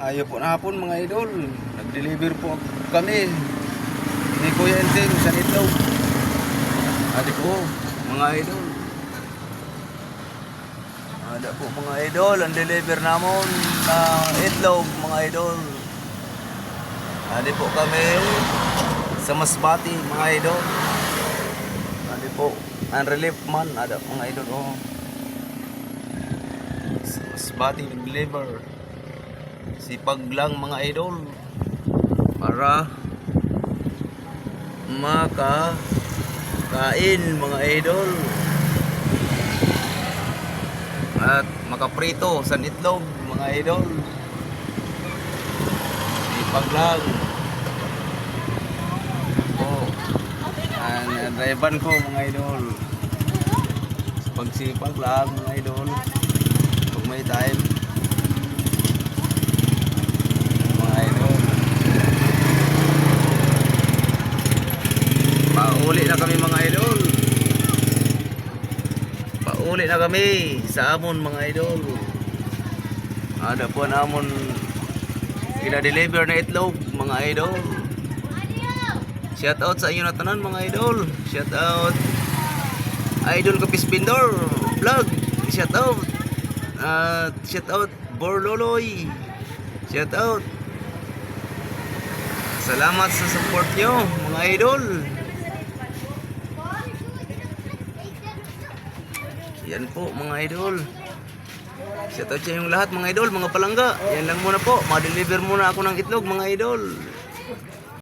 Ayaw po na hapon mga idol. Nag-deliver po kami ni Kuya Enting sa itlog. Ate ko, mga idol. Ada po mga idol, ang deliver namon na itlog mga idol. Adi po kami sa Masbati mga idol. Adi po, ang relief man, ada mga idol. Oh. Masbati nag-deliver. Sipag lang mga idol. Para maka kain mga idol. At makaprito sa itlog mga idol. Sipag lang. Ang driver ko mga idol. Pagsipag lang mga idol. Pag may time mga idol pauli na kami mga idol pauli na kami sa amon mga idol. Ada po na amon? Gina-deliver na itlog mga idol. Shout out sa inyo na tanan mga idol. Shout out. Idol kapis Pindor vlog. Shout out. At shout out Borloloy shout out. Salamat sa support nyo, mga idol. Yan po, mga idol. Shoutout sa inyong lahat, mga idol, mga palangga. Yan lang muna po. Ma-deliver muna ako ng itlog, mga idol.